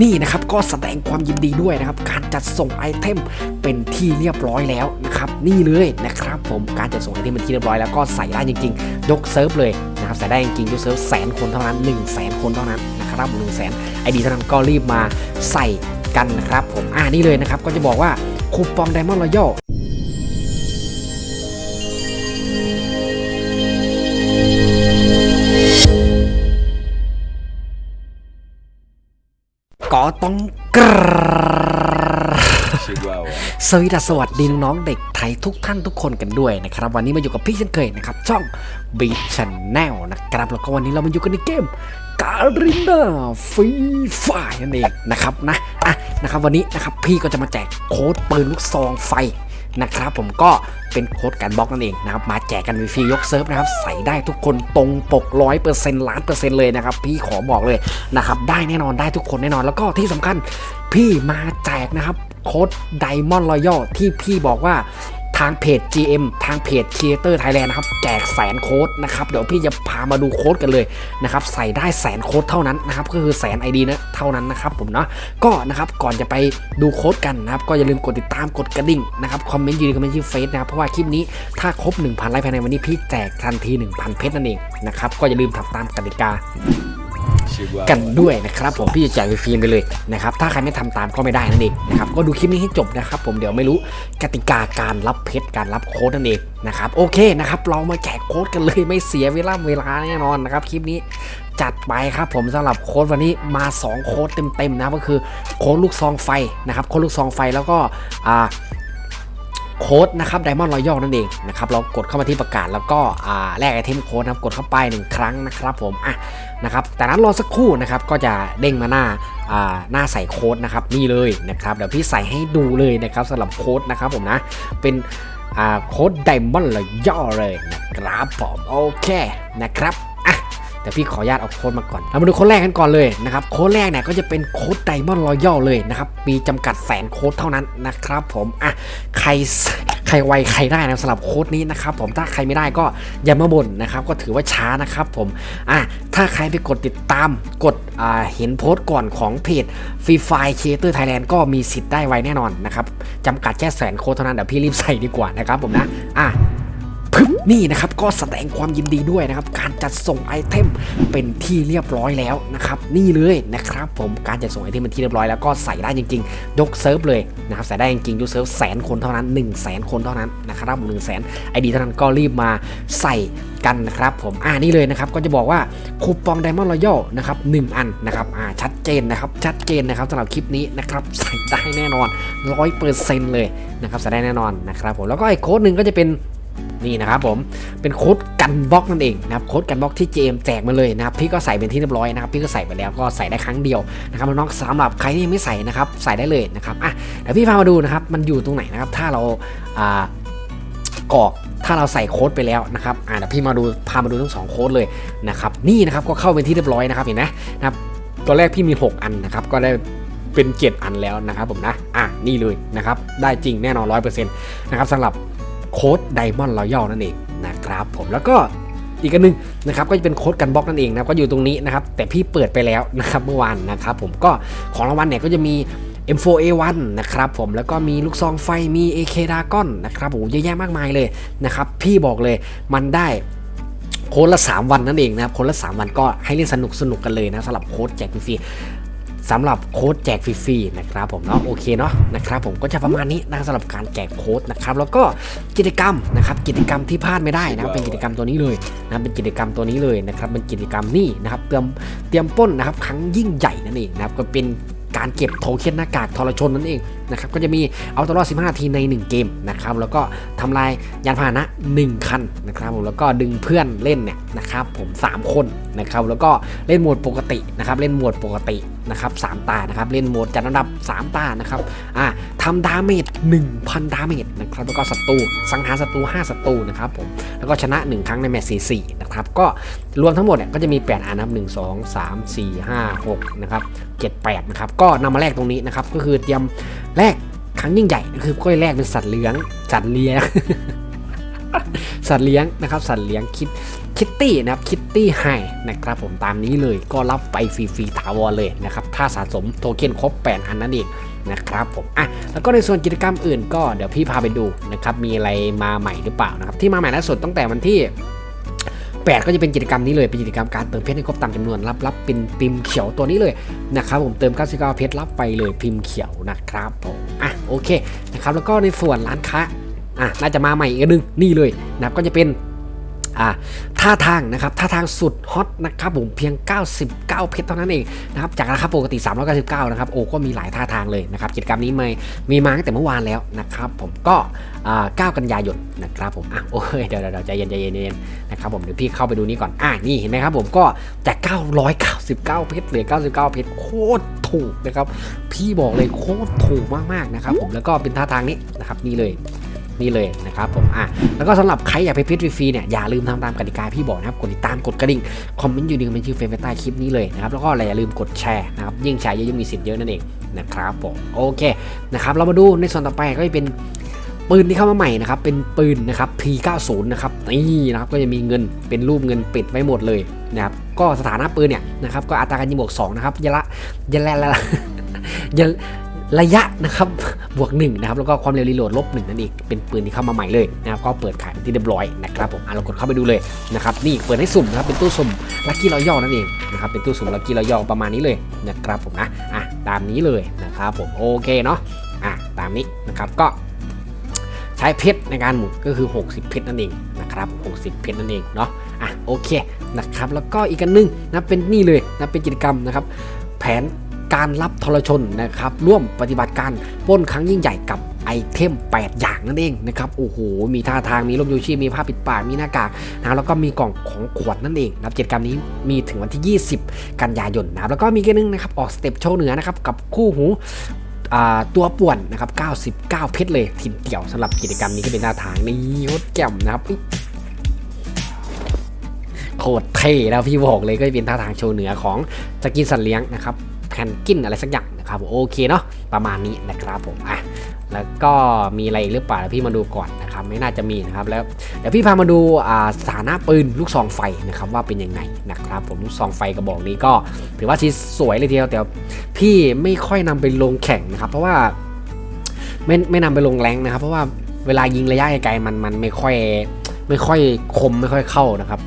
นี่นะครับก็แสดงความยินดีด้วยนะครับ การจัดส่งไอเทมเป็นที่เรียบร้อยแล้วนะครับนี่เลยนะครับ ผมการจัดส่งไอเทมเป็นที่เรียบร้อยแล้วก็ใส่ได้จริงๆ ยกเซิร์ฟเลยนะครับใส่ได้จริงๆยกเซิร์ฟแสนคนเท่านั้น1 0 0 0 0แสนคนเท่านั้นนะครับหนึ่งแสนไอดีเท่านั้นก็รีบมาใส่กันนะครับ ผมอ่านี่เลยนะครับก็จะบอกว่าคูปองไดมอนด์รอยัล ต้องกรสวีดัสสวัสดีน้องๆเด็กไทยทุกท่านทุกคนกันด้วยนะครับ วันนี้มาอยู่กับพี่เช่นเคยนะครับ ช่อง B Channel นะครับ แล้วก็วันนี้เรามาอยู่กันในเกมการินาฟีฟายนั่นเองนะครับนะอะนะครับ วันนี้นะครับพี่ก็จะมาแจกโค้ดปืนลูกซองไฟ นะครับผมก็เป็นโค้ดการบล็อกนั่นเองนะครับมาแจกกันฟรียกเซิร์ฟนะครับใส่ได้ทุกคนตรงปกร้อยเปอร์เซ็นต์ล้านเปอร์เซ็นต์เลยนะครับพี่ขอบอกเลยนะครับได้แน่นอนได้ทุกคนแน่นอนแล้วก็ที่สำคัญพี่มาแจกนะครับโค้ดไดมอนด์รอยัลที่พี่บอกว่าางเพจ GM ทางเพจ Creator Thailand นะครับ แจกแสนโค้ดนะครับ เดี๋ยวพี่จะพามาดูโค้ดกันเลยนะครับ ใส่ได้แสนโค้ดเท่านั้นนะครับ ก็คือแสน ID นะเท่านั้นนะครับผมเนาะก็นะครับก่อนจะไปดูโค้ดกันนะครับ ก็อย่าลืมกดติดตามกดกระดิ่งนะครับคอมเมนต์ยืนคอมเมนต์ชื่อเฟซนะครับเพราะว่าคลิปนี้ถ้าครบ 1,000ไลค์ภายในวันนี้พี่แจกทันที 1,000 เพชรนั่นเองนะครับก็อย่าลืมทำตามกติกา กันด้วยนะครับผมพี่จะแจกฟรีๆไปเลยนะครับถ้าใครไม่ทำตามก็ไม่ได้นั่นเองนะครับก็ดูคลิปนี้ให้จบนะครับผมเดี๋ยวไม่รู้กติกาการรับเพชรการรับโค้ดนั่นเองนะครับโอเคนะครับเรามาแจกโค้ดกันเลยไม่เสียเวลาเวลาแน่นอนนะครับคลิปนี้จัดไปครับผมสำหรับโค้ดวันนี้มา 2 โค้ดเต็มๆนะก็คือโค้ดลูกซองไฟนะครับโค้ดลูกซองไฟแล้วก็อ่า โค้ดนะครับไดมอนด์รอยัลนั่นเองนะครับเรากดเข้ามาที่ประกาศแล้วก็แลกไอเทมโค้ดนะครับกดเข้าไปหนึ่งครั้งนะครับผมอะนะครับแต่นั้นรอสักครู่นะครับก็จะเด้งมาหน้าหน้าใส่โค้ดนะครับนี่เลยนะครับเดี๋ยวพี่ใส่ให้ดูเลยนะครับสำหรับโค้ดนะครับผมนะเป็นโค้ดไดมอนด์รอยัลเลยนะครับผมโอเคนะครับ แต่พี่ขออนุญาตเอาโค้ดมาก่อนเรามาดูโค้ดแรกกันก่อนเลยนะครับโค้ดแรกเนี่ยก็จะเป็นโค้ดไดมอนด์รอยัลเลยนะครับมีจำกัดแสนโค้ดเท่านั้นนะครับผมอะใครใครไวใครได้นะสำหรับโค้ดนี้นะครับผมถ้าใครไม่ได้ก็อย่ามาบ่นนะครับก็ถือว่าช้านะครับผมอะถ้าใครไปกดติดตามกดอ่าเห็นโพสต์ก่อนของเพจฟรีไฟเคเตอร์ไทยแลนด์ก็มีสิทธิ์ได้ไวแน่นอนนะครับจำกัดแค่แสนโค้ดเท่านั้นเดี๋ยวพี่รีบใส่ดีกว่านะครับผมนะอะ พึบนี่นะครับก็แสดงความยินดีด้วยนะครับ การจัดส่งไอเทมเป็นที่เรียบร้อยแล้วนะครับ นี่เลยนะครับ ผมการจัดส่งไอเทมเป็นที่เรียบร้อยแล้วก็ใส่ได้จริงๆ ยกเซิร์ฟเลยนะครับใส่ได้จริงๆยกเซิร์ฟแสนคนเท่านั้น1 0 0 0 0แสนคนเท่านั้นนะครับผมหนึ่งแสนไอดีเท่านั้นก็รีบมาใส่กันนะครับผมอ่านี่เลยนะครับก็จะบอกว่าคูปองไดมอนด์รอยัลนะครับหนึ่งอันนะครับอ่าชัดเจนนะครับชัดเจนนะครับสำหรับคลิปนี้นะครับใส่ได้แน่นอนร้อยเปอร์เซ็นต์เลยนะครับใส่ได้แน่นอนนะครับผมแล้วก็ไอ้โค้ดหนึ่งก็จะเป็น นี่นะครับผมเป็นโค้ดกันบล็อกนั่นเองนะครับโค้ดกันบล็อกที่เจมแจกมาเลยนะครับพี่ก็ใส่เป็นที่เรียบร้อยนะครับพี่ก็ใส่ไปแล้วก็ใส่ได้ครั้งเดียวนะครับน้องสำหรับใครที่ยังไม่ใส่นะครับใส่ได้เลยนะครับอะเดี๋ยวพี่พามาดูนะครับมันอยู่ตรงไหนนะครับถ้าเราอ่ากรอกถ้าเราใส่โค้ดไปแล้วนะครับอะเดี๋ยวพี่มาดูพามาดูทั้งสองโค้ดเลยนะครับนี่นะครับก็เข้าเป็นที่เรียบร้อยนะครับเห็นไหมนะครับตัวแรกพี่มี 6 อันนะครับก็ได้เป็นเจ็ดอันแล้วนะครับผมนะอะนี่เลยนะครับได้จริงแน่นอนร้อยเปอร์เซ็นต์นะครับสำหรับ โค้ดไดมอนด์รอยัลนั่นเองนะครับผมแล้วก็อีกอันนึงนะครับก็จะเป็นโค้ดกันบล็อกนั่นเองนะก็อยู่ตรงนี้นะครับแต่พี่เปิดไปแล้วนะครับเมื่อวานนะครับผมก็ของรางวัลเนี่ยก็จะมี M4A1 นะครับผมแล้วก็มีลูกซองไฟมี AK Dragon นะครับโอ้โหเยอะแยะมากมายเลยนะครับพี่บอกเลยมันได้โค้ดละ 3 วันนั่นเองนะครับโค้ดละ 3 วันก็ให้เล่นสนุกสนุกกันเลยนะสำหรับโค้ดแจกฟรี สำหรับโค้ดแจกฟรีๆนะครับผมเนาะโอเคเนาะนะครับผมก็จะประมาณนี้นะสำหรับการแจกโค้ดนะครับแล้วก็กิจกรรมนะครับกิจกรรมที่พลาดไม่ได้นะครับเป็นกิจกรรมตัวนี้เลยนะเป็นกิจกรรมตัวนี้เลยนะครับเป็นกิจกรรมนี่นะครับเตรียมเตรียมปล้นนะครับครั้งยิ่งใหญ่นั่นเองนะครับก็เป็นการเก็บโทเค็นหน้ากากทรชนนั่นเอง นะครับก็จะมีเอาตัวรอด 15นาทีใน 1 เกมนะครับแล้วก็ทำลายยานพาหนะ 1 คันนะครับผมแล้วก็ดึงเพื่อนเล่นเนี่ยนะครับผม 3 คนนะครับแล้วก็เล่นโหมดปกตินะครับเล่นโหมดปกตินะครับสามตานะครับเล่นโหมดจัดอันดับ 3 ตานะครับอ่าทำดาเมจ 1,000 ดาเมจนะครับแล้วก็ศัตรูสังหารศัตรู5ศัตรูนะครับผมแล้วก็ชนะ 1 ครั้งในแมตช์4-4นะครับก็รวมทั้งหมดเนี่ยก็จะมี 8 อันนะครับ 1 2 3 4 5 6 นะครับ 7 8 นะครับ ก็นำมาแลกตรงนี้นะครับ ก็คือเตรียมแลกครั้งยิ่งใหญ่คือก็แลกเป็นสัตว์เลี้ยง สัตว์เลี้ยง สัตว์เลี้ยงนะครับ สัตว์เลี้ยงคิดคิตตี้นะครับคิตตี้ไฮนะครับผมตามนี้เลยก็รับไปฟรีๆถาวรเลยนะครับ ถ้าสะสมโทเค็นครบ 8 อันนั่นเองนะครับผมอะแล้วก็ในส่วนกิจกรรมอื่นก็เดี๋ยวพี่พาไปดูนะครับ มีอะไรมาใหม่หรือเปล่านะครับ ที่มาใหม่ล่าสุดตั้งแต่วันที่ 8 ก็จะเป็นกิจกรรมนี้เลย เป็นกิจกรรมการเติมเพชรให้ครบตามจำนวนรับรับเป็นพิมพ์เขียวตัวนี้เลยนะครับผมเติม 99 เพชรรับไปเลยพิมพ์เขียวนะครับผมอะโอเคนะครับแล้วก็ในส่วนร้านค้าอะน่าจะมาใหม่อีกนหนึงนี่เลยนะครับก็จะเป็น อ่าท่าทางนะครับท่าทางสุดฮอตนะครับผมเพียง 99 เพชรเท่านั้นเองนะครับจากราคาปกติ 399 นะครับโอ้ก็มีหลายท่าทางเลยนะครับกิจกรรมนี้มีมีมาตั้งแต่เมื่อวานแล้วนะครับผมก็9กันยายนนะครับผมอะโอ้ยเดี๋ยวเดี๋ยวใจเย็นใจเย็นใจเย็นนะครับผมเดี๋ยวพี่เข้าไปดูนี้ก่อนอะนี่เห็นไหมครับผมก็จาก 999 เพชรเหลือ 99 เพชรโคตรถูกนะครับพี่บอกเลยโคตรถูกมากๆนะครับผมแล้วก็เป็นท่าทางนี้นะครับนี่เลย นี่เลยนะครับผมอะแล้วก็สำหรับใครอยากไปพิทฟรีเนี่ยอย่าลืมทำตามกติกาพี่บอกนะครับกดติดตามกดกระดิ่งคอมเมนต์อยู่ดีเป็นชื่อเฟซใต้คลิปนี้เลยนะครับแล้วก็อย่าลืมกดแชร์นะครับยิ่งแชร์เยอะยิ่งมีสิทธิ์เยอะนั่นเองนะครับผมโอเคนะครับเรามาดูในส่วนต่อไปก็จะเป็นปืนที่เข้ามาใหม่นะครับเป็นปืนนะครับ P90 นะครับนี่นะครับก็จะมีเงินเป็นรูปเงินปิดไว้หมดเลยนะครับก็สถานะปืนเนี่ยนะครับก็อัตราการยิงบวก2นะครับยะละยะละละยะ ระยะนะครับบวก1นะครับแล้วก็ความเร็วรีโหลดลบ1นั่นเองเป็นปืนที่เข้ามาใหม่เลยนะครับก็เปิดขายที่เรียบร้อยนะครับผมอะเรากดเข้าไปดูเลยนะครับนี่เปิดให้สุ่มนะครับเป็นตู้สุ่มลัคกี้รอย่อนั่นเองนะครับเป็นตู้สุ่มลัคกี้รอย่อประมาณนี้เลยนะครับผมนะอะตามนี้เลยนะครับผมโอเคเนาะอะตามนี้นะครับก็ใช้เพชรในการหมุนก็คือ 60 เพชรนั่นเองนะครับ60 เพชรนั่นเองเนาะอะโอเคนะครับแล้วก็อีกอันนึงนะเป็นนี่เลยนะเป็นกิจกรรมนะครับแผน การรับทรชนนะครับร่วมปฏิบัติการป้นครั้งยิ่งใหญ่กับไอเทม 8 อย่างนั่นเองนะครับโอ้โห มีท่าทางมีร่มยูชีพมีผ้าปิดปากมีหน้ากากนะแล้วก็มีกล่องของขวดนั่นเองนะครับกิจกรรมนี้มีถึงวันที่ 20 กันยายนนะครับแล้วก็มีอีกอันหนึงนะครับออกสเต็ปโชว์เหนือนะครับกับคู่หูตัวป่วนนะครับ 99 เพชรเลยทีมเดี่ยวสำหรับกิจกรรมนี้ก็เป็นหน้าทางนี่โคตรแจ่มนะครับโคตรเท่แล้วพี่บอกเลยก็จะเป็นท่าทางโชว์เหนือของสกินสัตว์เลี้ยงนะครับ แพนกินอะไรสักอย่างนะครับผมโอเคเนาะประมาณนี้นะครับผมอะแล้วก็มีอะไรอีกหรือเปล่าพี่มาดูก่อนนะครับไม่น่าจะมีนะครับแล้วเดี๋ยวพี่พามาดูอ่าสถานะปืนลูกซองไฟนะครับว่าเป็นยังไงนะครับผมลูกซองไฟกระบอกนี้ก็ถือว่าที่สวยเลยทีเดียวแต่พี่ไม่ค่อยนำไปลงแข่งนะครับ เพราะว่าไม่ไม่นำไปลงแรงนะครับ เพราะว่าเวลายิงระยะไกลมันมันไม่ค่อยไม่ค่อยคมไม่ค่อยเข้านะครับ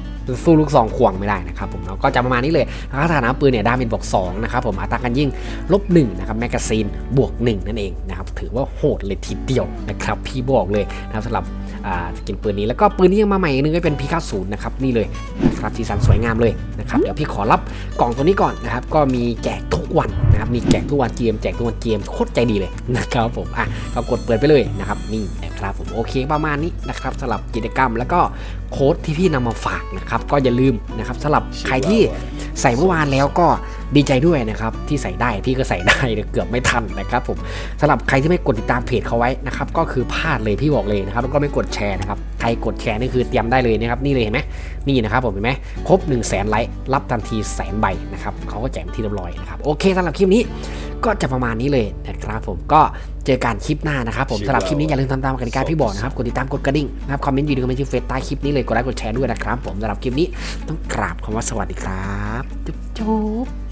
สู้ลูกซองขวงไม่ได้นะครับผมแล้วก็จะประมาณนี้เลยแล้วสถานะปืนเนี่ยดาเมจบวก2นะครับผมอัตราการยิงลบ1นะครับแมกกาซีนบวก1นั่นเองนะครับถือว่าโหดเลยทีเดียวนะครับพี่บอกเลยนะครับสำหรับสกินปืนนี้แล้วก็ปืนนี้ยังมาใหม่อีกนึงก็เป็น P90 นะครับนี่เลยนะครับสีสันสวยงามเลยนะครับเดี๋ยวพี่ขอรับกล่องตัวนี้ก่อนนะครับก็มีแจกทุกวันนะครับมีแจกทุกวันเกมแจกทุกวันเกมโคตรใจดีเลยนะครับผมอะก็กดเปิดไปเลยนะครับนี่ นะครับผมโอเคประมาณนี้นะครับสำหรับกิจกรรมแล้วก็โค้ดที่พี่นำมาฝากนะครับก็อย่าลืมนะครับสำหรับใครที่ใส่เมื่อวานแล้วก็ ดีใจด้วยนะครับที่ใส่ได้พี่ก็ใส่ได้แต่เกือบไม่ทันนะครับผมสำหรับใครที่ไม่กดติดตามเพจเขาไว้นะครับก็คือพลาดเลยพี่บอกเลยนะครับแล้วก็ไม่กดแชร์นะครับใครกดแชร์นี่คือเตรียมได้เลยนะครับนี่เลยเห็นไหมนี่นะครับผมเห็นไหมครบ 1 0 0 0 0แสนไลค์รับทันทีแสนใบนะครับเขาก็แจกที่เรียบร้อยนะครับโอเคสำหรับคลิปนี้ก็จะประมาณนี้เลยนะครับผมก็เจอกันคลิปหน้านะครับผมสำหรับคลิปนี้อย่าลืมทำตามกติกาพี่บอกนะครับกดติดตามกดกระดิ่งนะครับคอมเมนต์อยู่ในคอมเมนต์ชื่อเฟซใต้คลิปนี้เลยกดไลค์กดแชร์ด้วยนะครับผมสำหรับคลิปนี้ต้องกราบคำว่าสวัสดีครับจุ๊บจุ๊บ